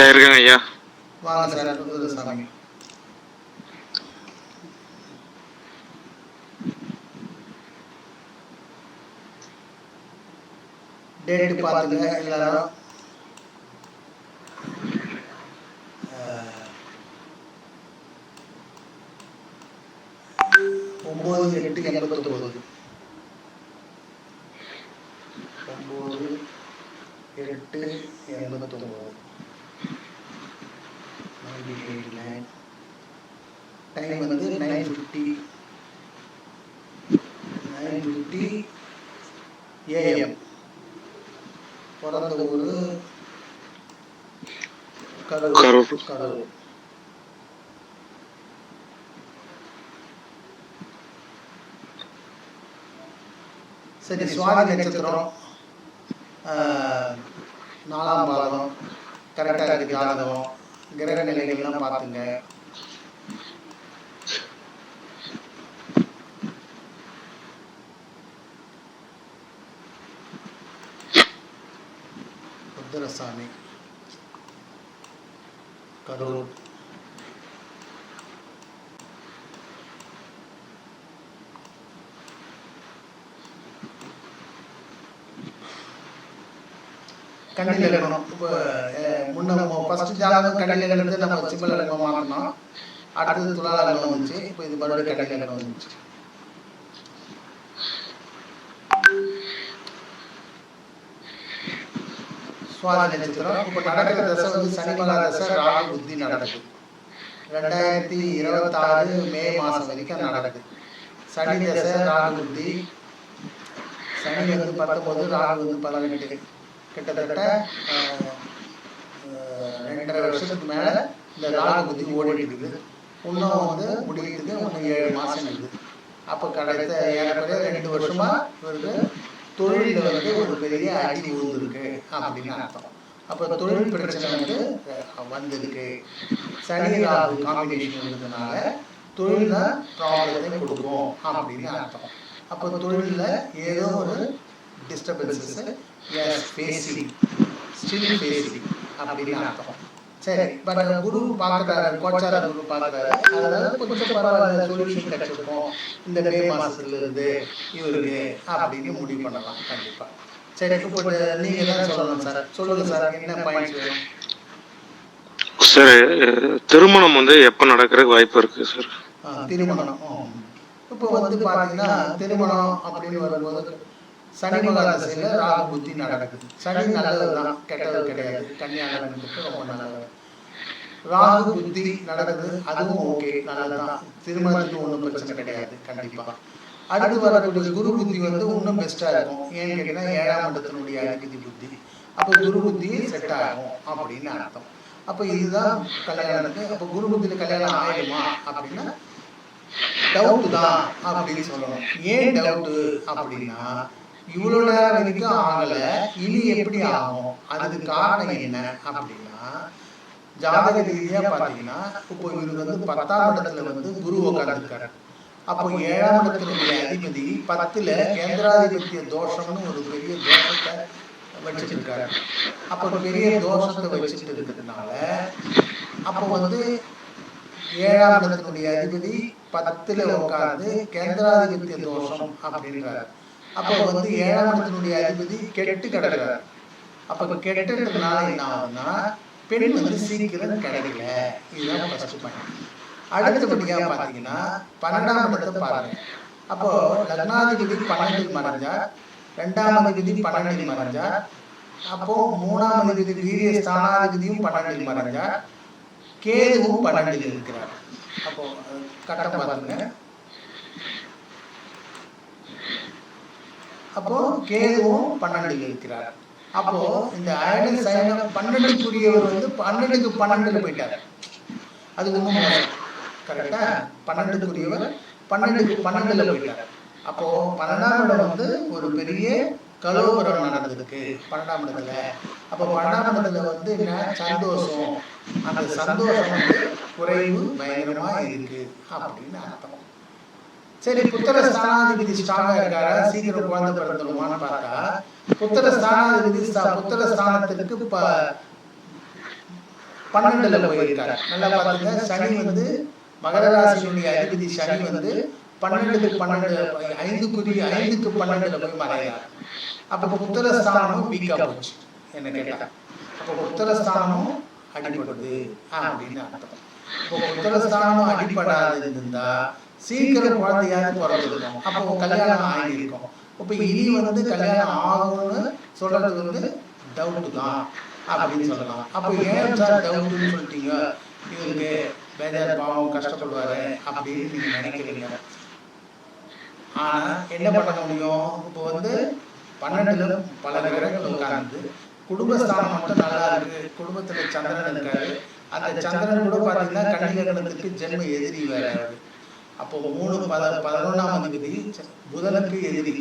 ஐயா இருக்கேங்க ஐயா வாங்க சார் சாமி டேட் பார்த்துங்க எல்லாரும் அஹ், ஒன்பது எட்டு எண்பத்தொம்பது ஒம்பது எட்டு எண்பத்தொம்பது டைம் வந்து nine fifty nine fifty AM. பிறந்த ஊர் கரூர் கரூர். சரி சுவாதி நட்சத்திரம் நாலாம் பாதம் கரெக்டாக இருக்கு ஜாதகம். கிரக நிலைகள்லாம் பார்த்துங்க. ருத்ரசாமி. கரூர். கண்ணில் இருக்கணும் இப்போ முன்ன ஃபர்ஸ்ட் ஜாதகம் கண்ணில் இருந்து நம்ம சிம்மல லக்னம் மாற்றணும் அடுத்தது துலா லக்னம் வந்துச்சு இப்போ இது மறுபடியும் கண்ணில் லக்னம் வந்துச்சு சுவாதி நட்சத்திரம் இப்போ நடக்கிற தசை வந்து சனி மகா தசை ராகு புத்தி நடக்குது ரெண்டாயிரத்தி இருபத்தாறு மே மாதம் வரைக்கும் நடக்குது சனி தசை ராகு புத்தி சனி வந்து பத்தொன்பது ராகு வந்து பதினெட்டு கிட்டத்தட்ட அஹ், அஹ், ரெண்டரை வருஷத்துக்கு மேலே இந்த ராகு புத்தி ஓடிட்டு இருக்குது இன்னும் வந்து முடிக்கிறதுக்கு இன்னும் ஏழு மாதம் இருக்குது அப்போ கடைத்த ஏறக்குறைய ரெண்டு வருஷமா இவருக்கு தொழிலில் வந்து ஒரு பெரிய அடி விழுந்திருக்கு அப்படின்னு அர்த்தம். அப்போ தொழில் பிரச்சனை வந்து வந்திருக்கு. சனி ராகு காம்பினேஷன் இருந்ததுனால தொழிலில் ப்ராப்ளத்தை கொடுக்கும் அப்படின்னு அர்த்தம். அப்போ தொழிலில் ஏதோ ஒரு டிஸ்டர்பன்சஸ் ஃபேஸிங் ஸ்டில் ஃபேஸிங் அப்படின்னு அர்த்தம். சரி பட் குரு பார்க்குறாரு கோச்சார குரு பார்க்குறாரு. அதனால கொஞ்சம் பரவாயில்ல சொல்யூஷன் கிடைச்சிருக்கும். இந்த மே மாசத்துல இருந்து இவருக்கு அப்படின்னு முடிவு பண்ணலாம் கண்டிப்பா. சரி இப்போ நீங்க என்ன சொல்லணும் சார் சொல்லுங்க சார் என்ன பாயிண்ட்ஸ் வேணும்? சார் திருமணம் வந்து எப்போ நடக்கிறதுக்கு வாய்ப்பு இருக்கு சார் திருமணம். இப்போ வந்து பாத்தீங்கன்னா திருமணம் அப்படின்னு வரும்போது சனி மகாதசையில ராகு புத்தி நடக்குது. சனி நல்லதுதான் கெட்டது கிடையாது. கன்னியாகுமரிக்கு ரொம்ப நல்லது. ராகு புத்தி நடக்குது. அதுவும் ஓகே. நல்லதுதான் திருமணத்துக்கு ஒன்றும் பிரச்சனை கிடையாது. கண்டிப்பா. அடுத்து வரக்கூடிய குரு புத்தி வந்து இன்னும் பெஸ்டா இருக்கும். ஏன்னு கேட்டீங்கன்னா ஏழாம் இடத்தினுடைய அதிபதி புத்தி. அப்போ குரு புத்தி செட் ஆகும். அப்படின்னு அர்த்தம். அப்போ இதுதான் கல்யாணத்துக்கு அப்போ குரு புத்தியில கல்யாணம் ஆயிடுமா அப்படின்னா டவுட் தான் அப்படின்னு சொல்லணும். ஏன் டவுட் அப்படின்னா இவ்வளோ நேரம் வரைக்கும் ஆகலை. இனி எப்படி ஆகும்? அதுக்கு காரணம் என்ன அப்படின்னா ஜாதக ரீதியாக பார்த்தீங்கன்னா இப்போ இவர் வந்து பத்தாம் இடத்துல வந்து குரு உட்கார்ந்துருக்காரு அப்போ ஏழாம் இடத்தினுடைய அதிபதி பத்தில் கேந்திராதிபத்திய தோஷம்னு ஒரு பெரிய தோஷத்தை வச்சுட்டு இருக்காரு அப்போ பெரிய தோஷத்தை வச்சுட்டு இருக்கிறதுனால அப்போ வந்து ஏழாம் இடத்தினுடைய அதிபதி பத்தில் உட்காந்து கேந்திராதிபத்திய தோஷம் அப்படின்றாரு. அப்போ வந்து ஏழாம் இடத்தினுடைய அதிபதி கெட்டு கிடக்கிறார். அப்போ கெட்டுறதுனால என்ன ஆகுதுன்னா பெண் வந்து சீக்கிரம் கிடைக்கல. இதுதான் ஃபர்ஸ்ட் பாயிண்ட் அடுத்தபடியா பார்த்தீங்கன்னா பன்னெண்டாம் இடத்தை பாருங்க. அப்போ லக்னாதிபதி பன்னெண்டில் மறைஞ்சா ரெண்டாம் அதிபதி பன்னெண்டில் மறைஞ்சா அப்போ மூணாம் அதிபதி வீரிய ஸ்தானாதிபதியும் பன்னெண்டில் மறைஞ்சா கேதுவும் பன்னெண்டில் இருக்கிறார். அப்போ அஹ், கட்டம் பாருங்க. அப்போ கேதுவும் பன்னெண்டில் இருக்கிறார். அப்போ இந்த அயன சயனம் பன்னெண்டுக்குரியவர் வந்து பன்னெண்டுக்கு பன்னெண்டுல போயிட்டார். அது ஒண்ணும் கரெக்டா பன்னெண்டுக்குரியவர் பன்னெண்டுக்கு பன்னெண்டுல போயிட்டார். அப்போ பன்னெண்டாம் இடம் வந்து ஒரு பெரிய கலோபுரம் நடந்திருக்கு பன்னெண்டாம் இடத்துல. அப்போ பன்னெண்டாம் இடத்துல வந்து என்ன? சந்தோஷம். அந்த சந்தோஷம் வந்து குறைவு பயங்கரமா இருக்கு. அப்படின்னு அர்த்தம். சரி புத்திர ஸ்தானாதிபதி ஸ்ட்ராங்கா இருக்காரா? சீக்கிரம் குழந்தை பிறந்துடுமான்னு பார்த்தா புத்திர ஸ்தானாதிபதி புத்திர ஸ்தானத்திற்கு ப பன்னெண்டுல போயிருக்காரு. நல்லா பாருங்க சனி வந்து மகர ராசியினுடைய அதிபதி சனி வந்து பன்னெண்டுக்கு பன்னெண்டு ஐந்துக்குரிய ஐந்துக்கு பன்னெண்டுல போய் மறைகிறார். அப்ப புத்திரஸ்தானமும் வீக்கா போச்சு என்ன கேட்டா. அப்ப புத்திரஸ்தானமும் அடிபடுது அப்படின்னு அர்த்தம். இப்போ புத்திரஸ்தானமும் அடிபடாது இருந்தா சீக்கிரம் குழந்தையாவது பிறந்திருக்கும் அப்போ கல்யாணம் ஆகியிருக்கும். இப்போ இனி வந்து கல்யாணம் ஆகும்னு சொல்றது வந்து டவுட்டு தான் அப்படின்னு சொல்லலாம். அப்போ ஏன் சார் டவுட்டுன்னு சொல்லிட்டீங்க? இவருக்கு பேஜார் பாவம் கஷ்டப்படுவாரு அப்படின்னு நீங்க நினைக்கிறீங்க. ஆனா என்ன பண்ண முடியும்? இப்போ வந்து பன்னெண்டுல பல கிரகங்கள் உட்கார்ந்து குடும்பஸ்தானம் மட்டும் நல்லா இருக்கு. குடும்பத்துல சந்திரன் இருக்காரு. அந்த சந்திரன் கூட பாத்தீங்கன்னா கன்னிகரணத்துக்கு ஜென்ம எதிரி வேற. அப்போ மூணு பத பதினொன்றாம் அதிபதி புதனுக்கு எதிரி.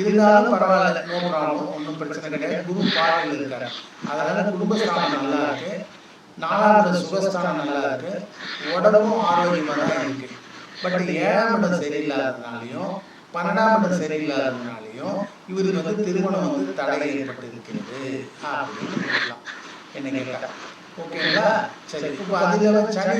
இருந்தாலும் பரவாயில்ல நோ ப்ராப்ளம் ஒன்றும் பிரச்சனை கிடையாது. குரு பாடல் இருக்காரு. அதனால குடும்பஸ்தானம் நல்லா இருக்கு. நாலாவது சுகஸ்தானம் நல்லா இருக்கு. உடம்பும் ஆரோக்கியமாக தான் இருக்கு. பட் ஏழாம் இடம் சரியில்லாததுனாலையும் பன்னெண்டாம் இடம் சரியில்லாததுனாலையும் இவருக்கு வந்து திருமணம் வந்து தடை ஏற்பட்டு இருக்கிறது அப்படின்னு சொல்லலாம். என்ன கேட்டா. ஓகேங்களா? சரி இப்போ அதுல சனி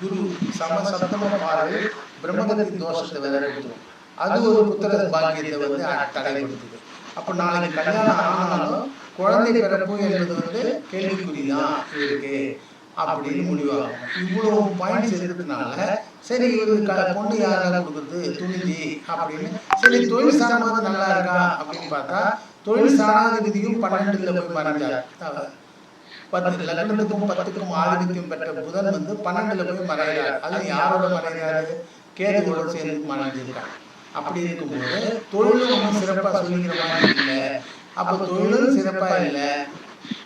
குரு சம சப்தம பார்வை பிரம்மகத்தி தோஷத்தை எடுத்துரும் அது ஒரு புத்திர பாக்கியத்தை வந்து தடைப்படுத்துது. அப்போ நாளைக்கு கல்யாணம் ஆனாலும் குழந்தை பிறப்பு என்பது வந்து கேள்விக்குறிதான் இவருக்கு அப்படின்னு முடிவாகும். இவ்வளவு பாயிண்ட்ஸ் இருக்கிறதுனால சரி இவரு பொண்ணு யாரா கொடுக்குறது? துணிஞ்சி அப்படின்னு. சரி தொழில் ஸ்தானமாவது நல்லா இருக்கா? அப்படின்னு பார்த்தா தொழில் ஸ்தானாதிபதியும் பன்னெண்டுல போய் மறைஞ்சார். பத்து லக்னத்துக்கும் பத்துக்கும் ஆதிபத்தியம் பெற்ற புதன் வந்து பன்னெண்டுல போய் மறைகிறார். அது யாரோட மறைகிறாரு? கேதுவோட சேர்ந்து மறைஞ்சிருக்காங்க அப்படி இருக்கும்போது தொழிலும் ஒன்றும் சிறப்பா சொல்லிக்கிற மாதிரி இல்லை. அப்போ தொழிலும் சிறப்பா இல்லை.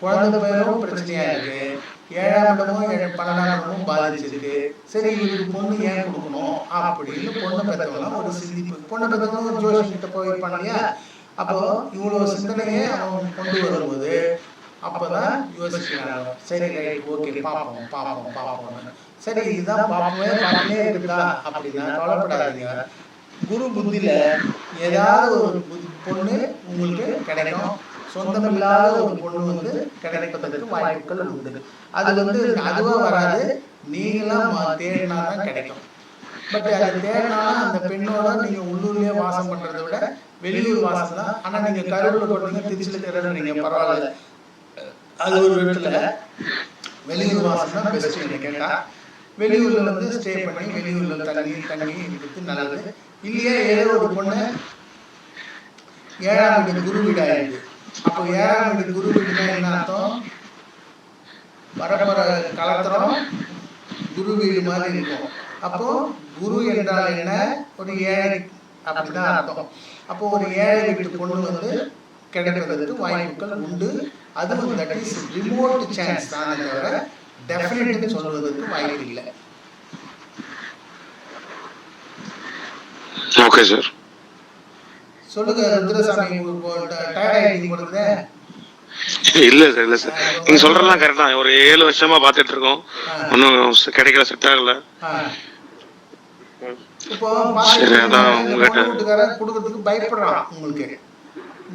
குழந்தை பேரும் பிரச்சனையா இருக்கு. ஏழாம் இடமும் ஏழு- பன்னெண்டாம் இடமும் பாதிச்சிருக்கு. சரி இவருக்கு பொண்ணு ஏன் கொடுக்கணும்? அப்படின்னு பொண்ணு பெற்றவங்களாம் ஒரு சிந்திப்பு. பொண்ணு பெற்றவங்க ஒரு ஜோஷன் கிட்ட போயிருப்பாங்க இல்லையா அப்போ இவ்வளவு சிந்தனையை அவன் கொண்டு வரும்போது அப்பதான் யோசிக்கிறாங்க. சரி ரைட் ஓகே பார்ப்போம் பார்ப்போம் பார்ப்போம். சரி இதுதான் பார்ப்போமே பார்த்துட்டே இருக்குதா? அப்படின்னா கவலைப்படாதீங்க. குரு புத்தியில ஏதாவது ஒரு பொண்ணு உங்களுக்கு கிடைக்கும். சொந்தம் இல்லாத ஒரு பொண்ணு வந்து கிடைப்பதற்கு வாய்ப்புகள் உண்டு. அது வந்து அதுவா வராது. நீங்களாம் ம- தேடினா தான் கிடைக்கும். பட் அது தேடினாலும் அந்த பெண்ணோட நீங்க உள்ளூர்லயே வாசம் பண்றதை விட வெளியூர் வாசம் தான். ஆனா நீங்க கரூர்ல போட்டீங்க திருச்சியில தேடுறீங்க பரவாயில்ல. அது ஒரு இடத்துல வெளியூர் வாசம் தான் பெஸ்ட் என்ன கேட்டா வெளியூர்ல வந்து ஸ்டே பண்ணி வெளியூர்ல தங்கி தங்கி இருக்கிறது நல்லது. இல்லையே ஏதோ ஒரு பொண்ணு ஏழாம் வீடு குரு வீடு ஆயிடுது அப்போ ஏழாம் வீடு குரு வீடுனா என்ன அர்த்தம்? வரப்போற கலத்திரம் குரு வீடு மாதிரி இருக்கும். அப்போ குரு என்றால் என்ன? ஒரு ஏழை அப்படிதான் அர்த்தம். அப்போ ஒரு ஏழை வீட்டு பொண்ணு வந்து கிடைப்பதற்கு வாய்ப்புகள் உண்டு. அதுவும் தட் இஸ் ரிமோட் சான்ஸ் தானே தவிர டெஃபினட்னு சொல்வதற்கு வாய்ப்பு இல்லை. ஓகே சார் சொல்லுங்க ருத்ரசாமி பொழுது இல்ல சார் இல்ல சார் நீங்க சொல்றதெல்லாம் கரெக்ட் தான். ஒரு ஏழு வருஷமா பாத்துட்டு இருக்கோம். ஒன்றும் கிடைக்கல செட் ஆகல. இப்போ உங்ககிட்ட- கொடுக்கறதுக்கு பயப்படுறான் உங்களுக்கு.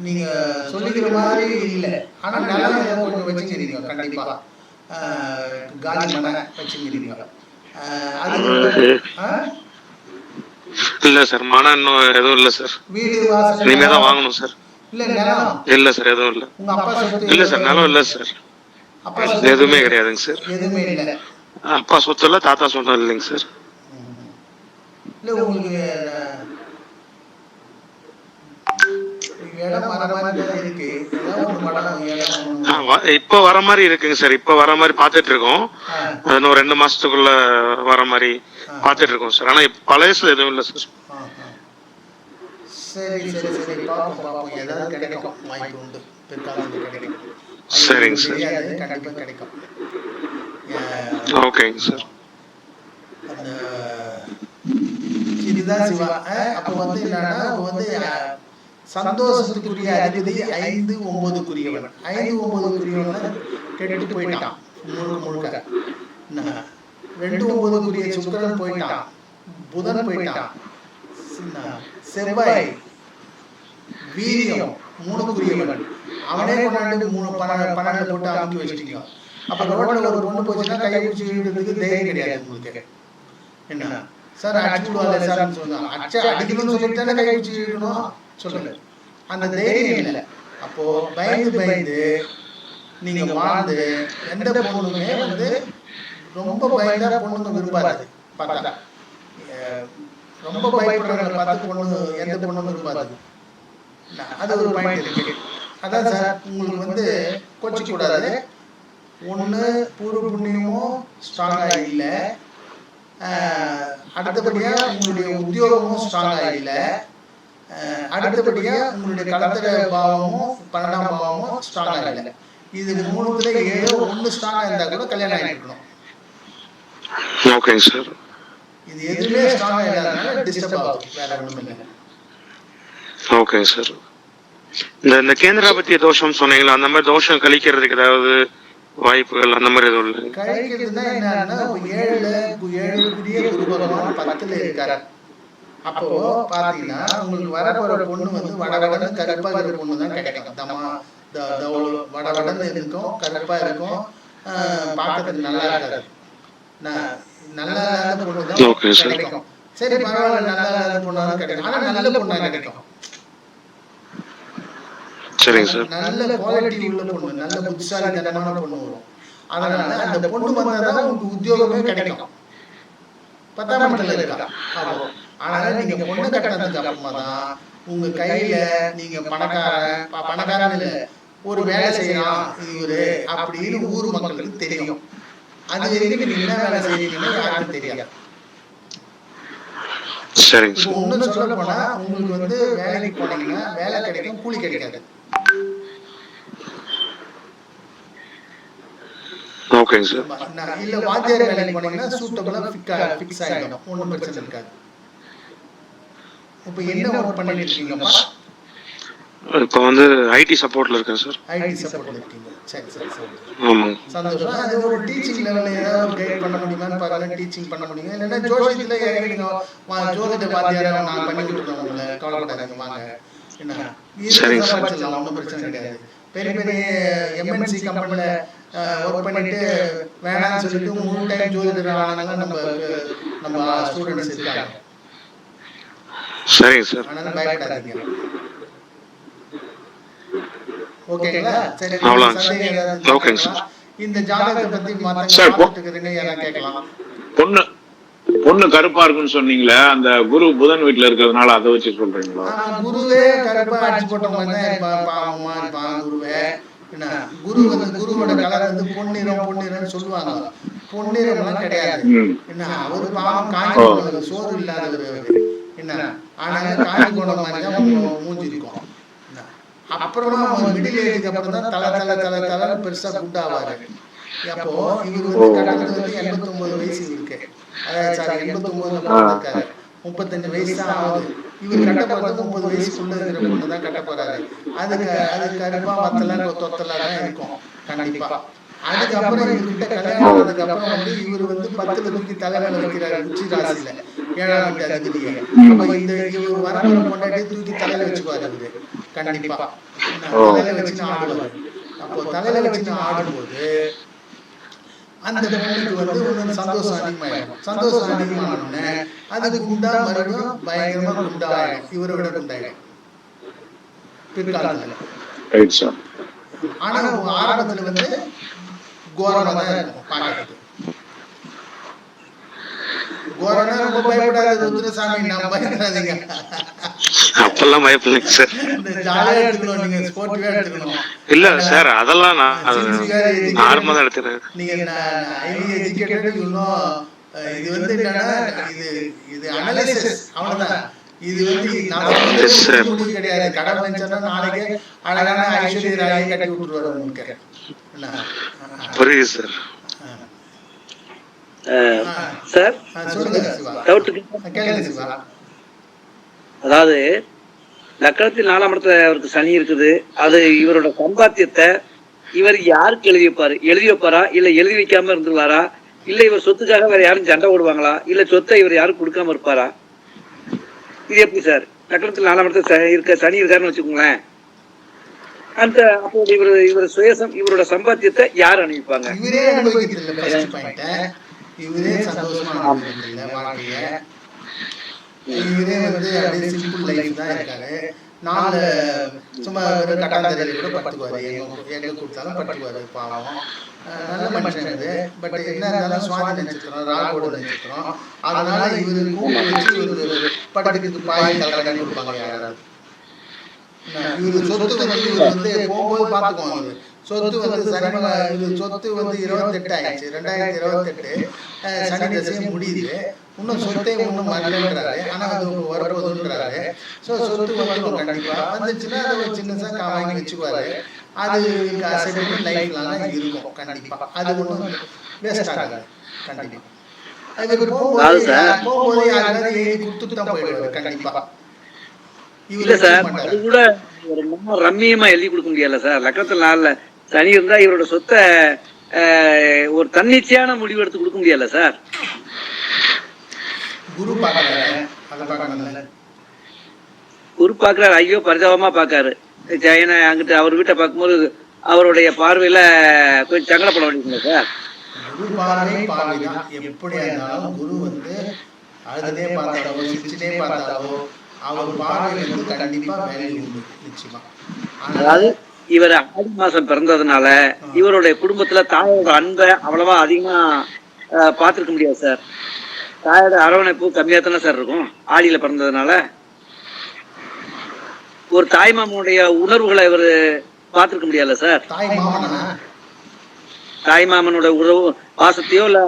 நீங்க சொல்லிக்கிற மாதிரி இல்ல. ஆனா நிலம் ஏதோ கொஞ்சம் வச்சுக்கிறீங்க கண்டிப்பா. காலி மனை வச்சுக்கிறீங்க? இல்ல சார் மனம் இன்னும் எதுவும் இல்ல சார். இனிமே தான் வாங்கணும் சார். இல்ல சார் எதுவும் இல்ல. இல்ல சார் நிலம் இல்ல சார். எதுவுமே கிடையாதுங்க சார். எதுவுமே இல்ல. அப்பா சொத்து இல்ல தாத்தா சொந்தம் இல்லைங்க சார் இல்ல உங்களுக்கு அஹ், இடம் வர மாதிரி தான் இருக்கு ஏதாவது ஒரு மடம் இடம் ஒண்ணு. ஆ, வ- இப்ப வர மாதிரி இருக்குங்க சார். இப்ப வர மாதிரி பாத்துட்டு இருக்கோம். அது இன்னும் ரெண்டு மாசத்துக்குள்ள வர மாதிரி பாத்துட்டு இருக்கோம் சார். ஆனா இப்ப பழையசுல எதுவும் இல்ல சார். சரிங்க சார். ஓகேங்க சார். இதுதான் சிவா. அப்போ வந்து என்னன்னா வந்து சந்தோஷத்துக்குரிய அதிபதி ஐந்து ஒன்பதுக்குரியவன் ஐந்து ஒன்பதுக்குரியவன் கெட்டு போயிட்டான். முழுக்க. முழுக்க ரெண்டு ஒன்பதுக்குரிய சுக்கரன் போயிட்டான். புதன் போயிட்டான். செவ்வாய். வீரியம். மூணுக்குரியவன் அவனே கொண்டாண்டு மூணு பன்னெண்டு பன்னெண்டு போட்டு அமுக்கி வச்சிட்டீங்க. அப்ப ரோட்டில் ஒரு பொண்ணு போச்சுன்னா கையை பிடிச்சி விடுறதுக்கு தைரியம் கிடையாது உங்களுக்கு. என்ன? சார் அடிச்சு விடுவாங்க சார்னு சொன்னாங்க. அடிச்சா அடிக்கணும்னு சொல்லிட்டு தானே கையை பிடிச்சி விடணும் சொல்லுங்க. அந்த தைரியம் இல்லை. அப்போ பயந்து பயந்து நீங்க வாழ்ந்து எந்த பொண்ணுமே வந்து ரொம்ப பயந்தா பொண்ணுங்க விரும்பாது. பார்த்தா. ரொம்ப பயப்படுறவங்களை பார்த்து பொண்ணு எந்த பொண்ணும் விரும்பாது. அது ஒரு பாயிண்ட் இருக்கு. அதான் சார் உங்களுக்கு வந்து கோச்சிக்க கூடாது ஒன்று பூர்வ புண்ணியமும் ஸ்ட்ராங்காக இல்லை. அடுத்தபடியாக உங்களுடைய உத்தியோகமும் ஸ்ட்ராங்காக இல்லை. அடுத்தபடியாக உங்களுடைய கலத்திர பாவமும் பன்னெண்டாம் பாவமும் ஸ்ட்ராங்காக இல்லை. இது மூணுத்துல ஏதோ ஒன்று ஸ்ட்ராங்காக இருந்தால் கூட கல்யாணம் ஆகிட்டு இருக்கணும் ஓகேங்க சார் இது எதுவுமே ஸ்ட்ராங்காக இல்லாதனால டிஸ்டர்ப் ஆகும். வேற ஒன்றும் இல்லை. ஓகேங்க சார் இந்த இந்த கேந்திராபத்திய தோஷம் சொன்னீங்களா? அந்த மாதிரி தோஷம் கழிக்கிறதுக்கு ஏதாவது வாய்ப்புகள் அந்த மாதிரி எதுவும் இல்லை கழிக்கிறதுனா என்னன்னா ஏழு குடிய குரு பகவான் பத்துல இருக்காரு. அப்போ பாத்தீங்கன்னா உங்களுக்கு வரப்போற பொண்ணு வந்து வடவடன்னு கருப்பா இருக்கிற பொண்ணு தான் கிடைக்கும். தமா த- தௌ- வடவடன்னு இருக்கும் கருப்பா இருக்கும். ஆஹ் பார்க்கறதுக்கு நல்லா இருக்காது. நல்லா இல்லாத பொண்ணு தான் sir. கிடைக்கும். சரி பரவாயில்ல நல்லா இல்லாத பொண்ணா தான் கிடைக்கும். ஆனா நல்ல பொண்ணா கிடைக்கும். சரிங்க சார் நல்ல குவாலிட்டி உள்ள பொண்ணு நல்ல புத்திசாலித்தனமான பொண்ணு வரும். அதனால அந்த பொண்ணு வந்தாதான் உங்களுக்கு உத்தியோகமே கிடைக்கும். பத்தாம் இடத்துல இருக்கா? ஆமா. ஆனா நீங்க பொண்ணு கட்டினதுக்கு அப்புறமா தான் உங்க கையில நீங்க பணக்காரன் ப- பணக்காரன் இல்ல ஒரு வேலை செய்யலாம் இவரு அப்படின்னு ஊர் மக்களுக்கு தெரியும். அது வரைக்கும் நீங்க என்ன வேலை செய்யறீங்கன்னு யாருக்கும் தெரியாது. சரிங்க இப்போ சார் ஒண்ணு சொல்ல போனா உங்களுக்கு வந்து வேலைக்கு போனீங்கன்னா வேலை கிடைக்கும் கூலி கிடைக்காது. இல்ல வாத்தியார் வேலைக்கு போனீங்கன்னா சூட்டபிளா ஃபிக்ஸ் ஆயிடும். ஒண்ணும் பிரச்சனை இருக்காது. இப்போ என்ன ஒர்க் பண்ணிட்டு இருக்கீங்கப்பா இப்போ வந்து ஐடி சப்போர்ட்ல இருக்கேன் சார் ஐடி சப்போர்ட்ல இருக்கீங்க. சரி சரி சரி. ஆமாங்க. சந்தோஷம். அது ஒரு டீச்சிங் லெவல்ல ஏதாவது கைட் பண்ண முடியுமான்னு பாருங்க டீச்சிங் பண்ண முடியுமா? இல்லைன்னா ஜோதிடத்துல இறங்கிடுங்க வா- ஜோதிட வாத்தியாரம் நான் பண்ணி விட்டுறேன் உங்களை. கவலைப்படாதீங்க வாங்க. என்ன? சரிங்க சார். ஒன்றும் பிரச்சனை கிடையாது. பெரிய பெரிய எம்என்சி கம்பெனில ஒர்க் பண்ணிட்டு வேணாம்னு சொல்லிட்டு மூணு டைம் ஜோதிடர் ஆனாங்க நம்ம நம்ம ஸ்டூடெண்ட்ஸ் இருக்காங்க. சரிங்க சார். ஓகேங்களா? ஓகேங்க. இந்த ஜாதகத்தை பத்தி யாராவது கேட்கலாம். பொண்ணு பொண்ணு கருப்பா இருக்குன்னு சொன்னீங்களே அந்த குரு புதன் வீட்டுல இருக்கிறதுனால அதை வச்சு சொல்றீங்களா? குருவே கருப்பா அடிச்சு போட்ட மாதிரி தான் இருப்பான் பாவமா இருப்பான் குருவே. என்ன? குரு வந்து குருவோட கலர் வந்து பொன்னிறம் பொன்னிறம்னு சொல்லுவாங்க. பொன்னிறம்லாம் கிடையாது. என்ன? அவரு பாவம் காஞ்சி சோறு இல்லாதவர் என்ன? ஆனாலும் காஞ்சி போன மாதிரி தான் மூஞ்சி இருக்கும். அப்புறமா மிடில் ஏஜுக்கு அப்புறம் தான் தலை தலை தலை தலை பெருசா குண்டாவாரு. அப்போ இவர் வந்து கடந்து வந்து எண்பத்தி ஒன்பது வயசு இருக்கு. அதாவது சாரி எண்பத்தி ஒன்பதுல பிறந்திருக்காரு. முப்பத்தஞ்சு வயசு தான் ஆகுது. இவர் கட்ட போறது முப்பது வயசுக்குள்ள இருக்கிற பொண்ணு தான் கட்ட போறாரு. அதுக்கு அது கருப்பா மத்தல தொத்தலா தான் இருக்கும். கண்டிப்பா. அதுக்கப்புறம் இவர்கிட்ட கல்யாணம் வந்து இவர் வந்து பத்துல தூக்கி தலைமையில வைக்கிறாரு உச்சி ராசியில ஏழாம் வீட்டு அதிபதியை. அப்ப இந்த இவர் தூக்கி தலையில வச்சுக்குவாரு இவரு. கண்டிப்பா. தலையில வச்சுன்னு ஆடுவாரு. அப்போ தலையில வச்சுன்னு ஆடும்போது அந்த பொண்ணுக்கு வந்து இன்னும் சந்தோஷம் அதிகமாயிடும் சந்தோஷம் அதிகமானோடனே அது குண்டா மறுபடியும் பயங்கரமா குண்டாயிடும் இவரை விட குண்டாயிடும் பிற்காலத்துல ஆனா ஆரம்பத்துல வந்து கோரமா தான் இருக்கும் பார்க்கறதுக்கு கோரம்னா ரொம்ப பயப்படாது ருத்ரசாமி நான் பயப்படாதீங்க அப்பெல்லாம் பயப்பில்லைங்க சார். இந்த ஜாலியா எடுத்துக்கணும் நீங்க ஸ்போர்ட்டிவா எடுத்துக்கணும். இல்ல சார் அதெல்லாம் நான் நார்மலா தான் எடுத்துக்கிறேன் நீங்க ஹைலி எஜுகேட்டட் இன்னும் இது வந்து என்னன்னா இது இது அனலிசிஸ் அவ்வளவுதான். இது வந்து நான் கிடையாது. கடவுள் நினைச்சா நாளைக்கே அழகான ஐஸ்வர்ய ராயை கட்டி விட்டுருவாரு உங்களுக்கு? புரியுது சார் சார் டவுட்டுக்கு அதாவது லக்கணத்தில் நாலாம் இடத்துல அவருக்கு சனி இருக்குது. அது இவரோட சம்பாத்தியத்தை இவர் யாருக்கு எழுதி வைப்பாரு? எழுதி வைப்பாரா? இல்ல எழுதி வைக்காம இருந்துருவாரா? இல்ல இவர் சொத்துக்காக வேற யாரும் சண்டை போடுவாங்களா? இல்ல சொத்தை இவர் யாரும் கொடுக்காம இருப்பாரா? இது எப்படி சார் லக்கணத்தில் நாலாம் இடத்துல இருக்க சனி இருக்காருன்னு வச்சுக்கோங்களேன். அந்த அப்போ இவர் இவர் சுயசம் இவரோட சம்பாத்தியத்தை யார் அனுப்பிப்பாங்க இவரே அனுபவிக்கிறது இல்லை ஃபர்ஸ்ட் பாயிண்ட் இவரே சந்தோஷமா வாழ்க்கைய. இவரே வந்து அப்படியே சிம்பிள் லைஃப் தான் இருக்காரு. நாலு சும்மா வெறும் கட்டாந்தரையில் கூட பட்டுக்குவாரு எங்க எங்க கொடுத்தாலும் பட்டுக்குவாரு பாவம். நல்ல மனுஷன் இது பட் என்ன இருந்தாலும் சுவாதி நட்சத்திரம் ராகோட நட்சத்திரம். அதனால இவரு கூப்பிட்டு வச்சு இவரு பட்டுக்கு பாய் தலைக்கடன் கொடுப்பாங்க யாராவது. இவரு சொத்து வந்து போகும்போது பார்த்துக்குவோம் சொத்து வந்து மகா- இவரு சொத்து வந்து இருபத்தெட்டு ஆயிடுச்சு. ரெண்டாயிரத்தி இருபத்தெட்டு. சனி தசையும் முடியுது. இன்னும் சொத்தே இன்னும் வரலன்றாரு. ஆனா அது வரப்போகுதுன்றாரு. ஸோ சொத்து வந்துடும் கண்டிப்பா வந்துச்சுன்னா அதை ஒரு சின்னசா கா- வாங்கி வச்சுக்குவாரு. அது அசைட்டு லைஃப் லாங்க இருக்கும். கண்டிப்பா. அது ஒன்றும் வேஸ்ட் ஆகாது. கண்டிப்பா. இவர் அதாவது போகும்போது போகும்போது எழுதி கொடுத்துட்டு தான் போயிடுவாரு. கண்டிப்பா. இல்ல சார். அது கூட ரம்மியமா எழுதி கொடுக்க முடியல சார் லக்கத்துல நாள்ல. சனி இருந்தா இவரோட சொத்தை ஒரு தன்னிச்சையான முடிவு எடுத்து கொடுக்க முடியல சார். குரு பாக்குறாரு ஐயோ பரிதாபமா பாக்காரு ஏன்னா அங்கிட்டு அவர் வீட்டை பார்க்கும்போது அவருடைய பார்வையில கொஞ்சம் சங்கடப்பட வேண்டியதுங்க சார்? குரு பார்வை எப்படி இருந்தாலும் குரு வந்து அழுதுனே பார்த்தாலோ சிரிச்சுட்டே பார்த்தாலோ அவர் உண்டு நிச்சயமா. அதாவது இவர் ஆடி மாசம் பிறந்ததுனால இவருடைய குடும்பத்துல தாயோட அன்பை அவ்வளவா அதிகமா பார்த்திருக்க முடியாது சார். தாயோட அரவணைப்பு கம்மியா தானே சார் இருக்கும் ஆடியில பிறந்ததுனால. ஒரு தாய்மாமனுடைய உணர்வுகளை இவர் பார்த்திருக்க முடியல சார்? தாய் மாமனா? தாய் மாமனோட உறவு பாசத்தையோ இல்ல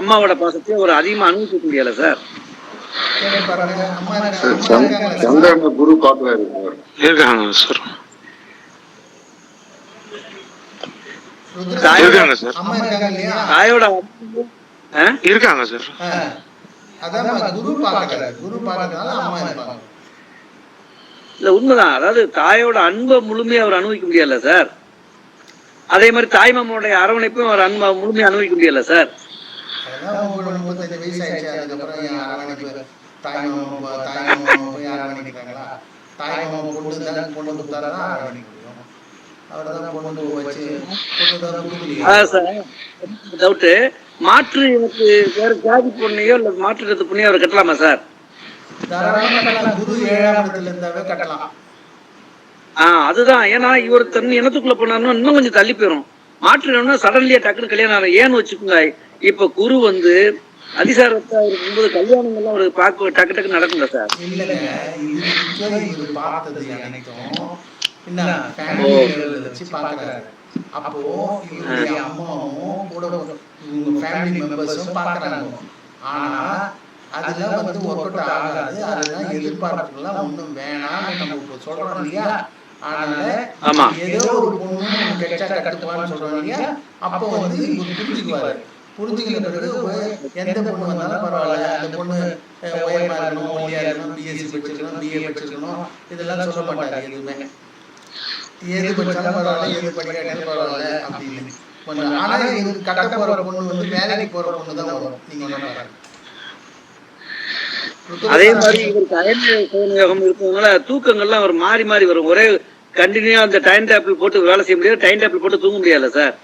அம்மாவோட பாசத்தையோ ஒரு அதிகமா அனுபவிக்க முடியல சார்? சந்திரனை குரு பாக்குறாரு. இருக்காங்க சார். இருக்காங்க சார். தாயோட இருக்காங்க சார். இல்ல உண்மைதான். அதாவது தாயோட அன்பை முழுமையா அவர் அனுபவிக்க முடியல சார். அதே மாதிரி தாய் மாமனுடைய அரவணைப்பும் அவர் அன்பை முழுமையா அனுபவிக்க முடியல சார். உங்களுக்கு முப்பத்தஞ்சு வயசு ஆயிடுச்சு அதுக்கப்புறம் என் அரவணைப்பு தாய் மாமா தாய் மாமா போய் அரவணைக்கிறாங்களா தாய் மாமா பொண்ணு தான் பொண்ணு கொடுத்தாரா அரவணைக்க முடியும் பொண்ணு வச்சு பொண்ணு தான் டவுட்டு மாற்று எனக்கு வேற ஜாதி பொண்ணையோ இல்ல மாற்று இடத்து பொண்ணையோ அவர் கட்டலாமா சார் குரு ஏழாம் இடத்துல இருந்தாவே கட்டலாம் ஆஹ் அதுதான் ஏன்னா இவர் தன் இனத்துக்குள்ள போனாருன்னா இன்னும் கொஞ்சம் தள்ளி போயிடும் மாற்று சடன்லியா டக்குனு கல்யாணம் ஆகும் ஏன்னு வச்சுக்கோங்க இப்ப குரு வந்து அதிசாரத்தை இருக்கும்போது கல்யாணம் எல்லாம் ஒரு பார்க்க டக்கு டக்கு நடக்குங்க சார்? அப்போ அம்மாவும் கூட இவங்க ஃபேமிலி மெம்பர்ஸும் பார்க்கறாங்க. ஆனா அதெல்லாம் வந்து ஒர்க் அவுட் ஆகாது. அதெல்லாம் எதிர்பார்ப்புலாம் ஒண்ணும் வேணாம்னு நம்ம சொல்றோம் இல்லையா? ஆமா. ஏதோ ஒரு பொண்ணு கெட்டா கட்டுப்பான்னு சொல்றோம் இல்லையா? அப்போ வந்து இவர் புரிஞ்சுக்குவாரு. புரிஞ்சுக்கிற பிறகு எந்த பொண்ணு வந்தாலும் பரவாயில்ல. அந்த பொண்ணு உயரமா இருக்கணும் ஒல்லியா இருக்கணும் பிஎஸ்சி படிச்சிருக்கணும் பிஏ படிச்சிருக்கணும் இதெல்லாம் சொல்ல மாட்டாரு எதுவுமே. எது படிச்சாலும் பரவாயில்ல எது படிக்காட்டாலும் பரவாயில்ல அப்படின்னு. ஆனா கட்ட போற பொண்ணு வந்து வேலைக்கு போற பொண்ணு தான் வரும். நீங்க என்ன அதே மாதிரி இவருக்கு அயன் யோகம் இருக்கிறதுனால தூக்கங்கள்லாம் அவர் மாறி மாறி வரும். ஒரே கண்டினியூ அந்த டைம் டேபிள் போட்டு வேலை செய்ய முடியாது. டைம் டேபிள் போட்டு தூங்க முடியாது சார்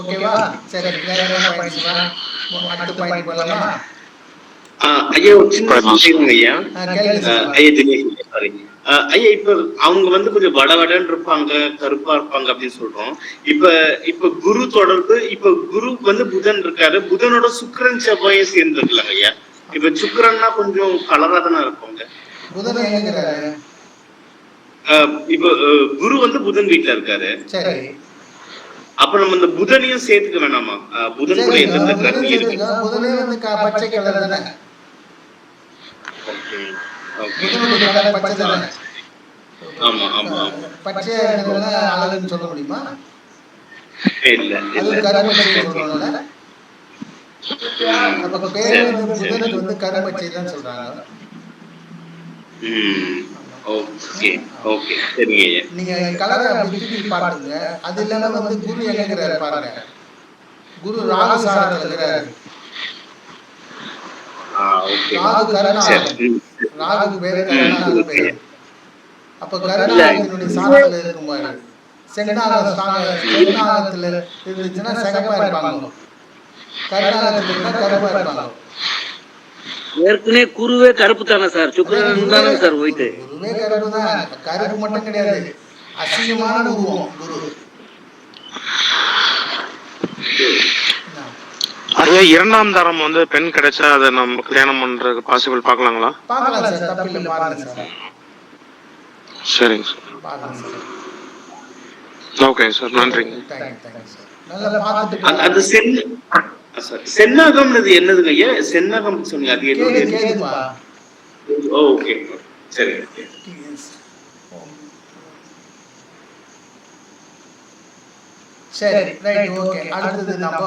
ஓகேவா? சரி வேற என்ன பாயிண்ட்ஸ்மா அடுத்த பாயிண்ட் போகலாமா ஆஹ் ஐயா ஒரு சின்ன விஷயம் ஐயா. ஐயா தினேஷ் சாரி ஐயா இப்ப அவங்க வந்து கொஞ்சம் வடவடன்னு இருப்பாங்க கருப்பா இருப்பாங்க அப்படின்னு சொல்றோம். இப்ப இப்ப குரு தொடர்பு இப்ப குரு வந்து புதன் இருக்காரு. புதனோட சுக்கிரன் செவ்வாயும் சேர்ந்து இருக்கலாங்க ஐயா. இப்ப சுக்கிரன்னா கொஞ்சம் கலரா தானே இருப்பாங்க புதன் எங்கிறாரு ஆஹ் இப்ப குரு வந்து புதன் வீட்டுல இருக்காரு. சரி. அப்ப நம்ம இந்த புதனையும் சேர்த்துக்க வேணாமா? ஆஹ் புதன் கூட எந்தெந்த புதனே கிரகம் இருக்கு சேர்த்துக்க. புதனே வந்து பச்சை கலர் தானே ஓகே ஓகே புதனுடைய கலர் பச்சை தானே சொல்ல முடியுமா இல்ல இல்ல பேர் வந்து கரும்பச்சை தான் சொல்றாங்க ஓகே ஓகே சரிங்க நீங்க கலரை திருப்பி பாருங்க அது இல்லாம வந்து குரு எங்கிறாரு பாருங்க குரு ராகு இருக்கிறாரு ராகு ம். ராகு பேரு பேரு அப்ப கருணாகரனுடைய சாரத்துல இருக்கும்போது சென்னாகம் சாக- சென்னாகத்துல இருந்துச்சுன்னா சிகப்பா இருப்பாங்க. கருணாகரத்துல இருந்தா கருப்பா இருப்பாங்க. ஏற்கனவே குருவே கருப்பு தானே சார்? சுக்கிரன் தானே சார் போயிட்டு. குருவே கருப்பு தான் கருப்பு மட்டும் கிடையாது. அசிங்கமான உருவம் குரு. அதுவே இரண்டாம் தரம் வந்து பெண் கிடைச்சா அதை நம்ம கல்யாணம் பண்றதுக்கு பாசிபிள் பார்க்கலாங்களா? பார்க்கலாம் சார். பாருங்க சார். சரிங்க சார். பாருங்க சார். ஓகேங்க சார் நன்றிங்க. அது- அது சென். சென்னாகம்ன்றது என்னதுங்க ஐயா? சென்னாகம் சொன்னீங்க அது என்னது? ஓகே சரி okay. சரி ரைட் ஓகே அடுத்தது நம்ம